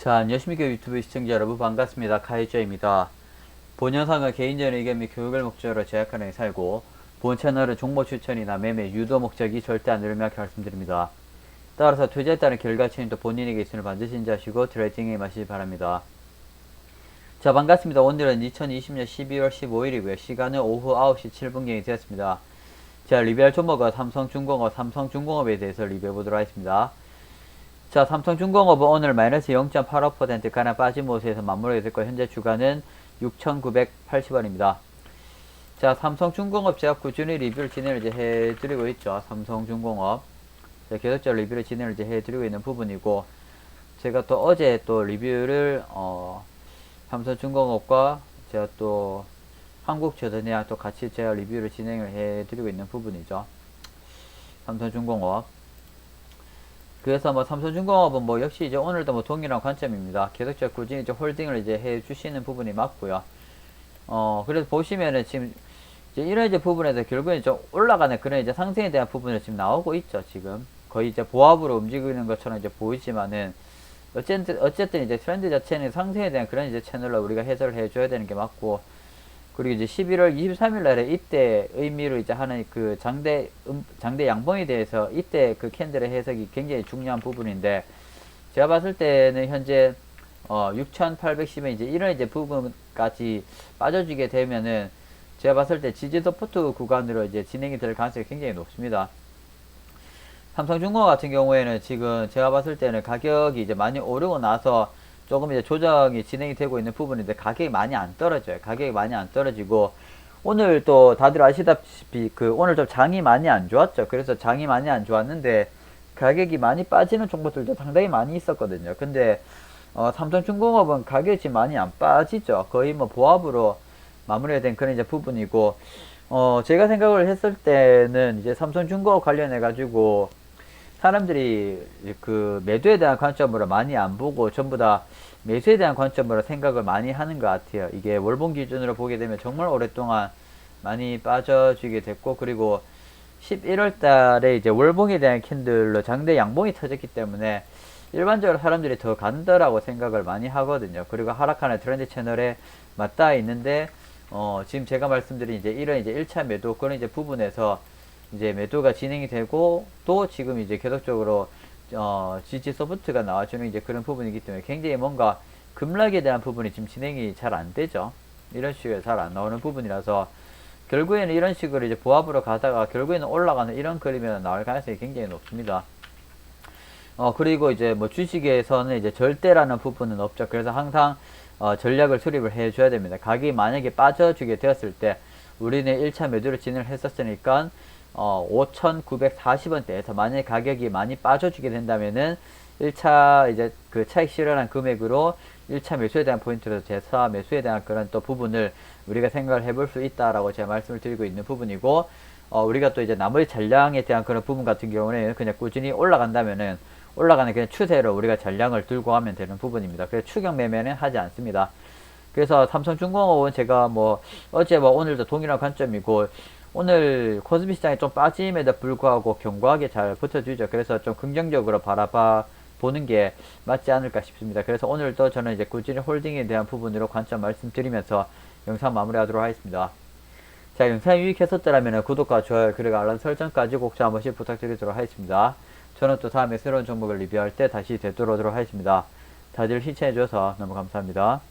자, 안녕하십니까 유튜브 시청자 여러분 반갑습니다. 카이저입니다. 본 영상은 개인적인 의견 및 교육을 목적으로 제작하는 데 살고 본 채널은 정보 추천이나 매매, 유도 목적이 절대 안 되며 말씀드립니다. 따라서 투자에 따른 결과 책임도 본인에게 있음을 반드시 인지하시고 트레이딩에 임하시기 바랍니다. 자 반갑습니다. 오늘은 2020년 12월 15일이고요. 시간은 오후 9시 7분경이 되었습니다. 자 리뷰할 종목은 삼성중공업, 삼성중공업에 대해서 리뷰해 보도록 하겠습니다. 자, 삼성중공업은 오늘 마이너스 0.85% 가량 빠진 모습에서 마무리가 됐고 현재 주가는 6,980원입니다. 자, 삼성중공업 제가 꾸준히 리뷰를 진행을 이제 해드리고 있죠. 삼성중공업. 자, 계속적으로 리뷰를 진행을 이제 해드리고 있는 부분이고, 제가 또 어제 또 리뷰를, 어, 삼성중공업과 제가 또 한국저전이랑 또 같이 제가 리뷰를 진행을 해드리고 있는 부분이죠. 삼성중공업. 그래서 뭐 삼성중공업은 뭐 역시 이제 오늘도 뭐 동일한 관점입니다. 계속적으로 꾸준히 이제 홀딩을 이제 해 주시는 부분이 맞고요. 어, 그래서 보시면은 지금 이제 이런 이제 부분에서 결국엔 좀 올라가는 그런 이제 상승에 대한 부분이 지금 나오고 있죠. 지금 거의 이제 보합으로 움직이는 것처럼 이제 보이지만은 어쨌든 어쨌든 이제 트렌드 자체는 상승에 대한 그런 이제 채널로 우리가 해설을 해줘야 되는 게 맞고 그리고 이제 11월 23일 날에 이때 의미로 이제 하는 그 장대 음, 장대 양봉에 대해서 이때 그 캔들의 해석이 굉장히 중요한 부분인데 제가 봤을 때는 현재 어 6,810원 이제 이런 이제 부분까지 빠져주게 되면은 제가 봤을 때 지지 서포트 구간으로 이제 진행이 될 가능성이 굉장히 높습니다. 삼성중공업 같은 경우에는 지금 제가 봤을 때는 가격이 이제 많이 오르고 나서 조금 이제 조정이 진행이 되고 있는 부분인데 가격이 많이 안 떨어져요. 가격이 많이 안 떨어지고 오늘 또 다들 아시다시피 그 오늘 좀 장이 많이 안 좋았죠. 그래서 장이 많이 안 좋았는데 가격이 많이 빠지는 종목들도 상당히 많이 있었거든요. 근데 어, 삼성중공업은 가격이 많이 안 빠지죠. 거의 뭐 보합으로 마무리가 된 그런 이제 부분이고 어, 제가 생각을 했을 때는 이제 삼성중공업 관련해 가지고 사람들이 그 매도에 대한 관점으로 많이 안 보고 전부 다 매수에 대한 관점으로 생각을 많이 하는 것 같아요. 이게 월봉 기준으로 보게 되면 정말 오랫동안 많이 빠져지게 됐고 그리고 11월 달에 이제 월봉에 대한 캔들로 장대 양봉이 터졌기 때문에 일반적으로 사람들이 더 간다라고 생각을 많이 하거든요. 그리고 하락하는 트렌드 채널에 맞닿아 있는데 어, 지금 제가 말씀드린 이제 이런 이제 1차 매도 그런 이제 부분에서 이제 매도가 진행이 되고 또 지금 이제 계속적으로 어, GG 소프트가 나와주는 이제 그런 부분이기 때문에 굉장히 뭔가 급락에 대한 부분이 지금 진행이 잘 안 되죠. 이런 식으로 잘 안 나오는 부분이라서 결국에는 이런 식으로 이제 보합으로 가다가 결국에는 올라가는 이런 그림이 나올 가능성이 굉장히 높습니다. 어, 그리고 이제 뭐 주식에서는 이제 절대라는 부분은 없죠. 그래서 항상 어, 전략을 수립을 해줘야 됩니다. 가격이 만약에 빠져주게 되었을 때 우리는 1차 매도를 진행을 했었으니까 어, 5,940원대에서 만약에 가격이 많이 빠져주게 된다면은 1차 이제 그 차익 실현한 금액으로 1차 매수에 대한 포인트로 재차 매수에 대한 그런 또 부분을 우리가 생각을 해볼 수 있다라고 제가 말씀을 드리고 있는 부분이고 어, 우리가 또 이제 나머지 잔량에 대한 그런 부분 같은 경우는 그냥 꾸준히 올라간다면은 올라가는 그냥 추세로 우리가 잔량을 들고 가면 되는 부분입니다. 그래서 추격 매매는 하지 않습니다. 그래서 삼성중공업은 제가 뭐 어제 뭐 오늘도 동일한 관점이고 오늘 코스피 시장이 좀 빠짐에도 불구하고 견고하게 잘 버텨주죠. 그래서 좀 긍정적으로 바라봐 보는 게 맞지 않을까 싶습니다. 그래서 오늘도 저는 이제 꾸준히 홀딩에 대한 부분으로 관점 말씀드리면서 영상 마무리하도록 하겠습니다. 자, 영상이 유익했었더라면 구독과 좋아요 그리고 알람 설정까지 꼭좀한 번씩 부탁드리도록 하겠습니다. 저는 또 다음에 새로운 종목을 리뷰할 때 다시 되돌아오도록 하겠습니다. 다들 시청해주셔서 너무 감사합니다.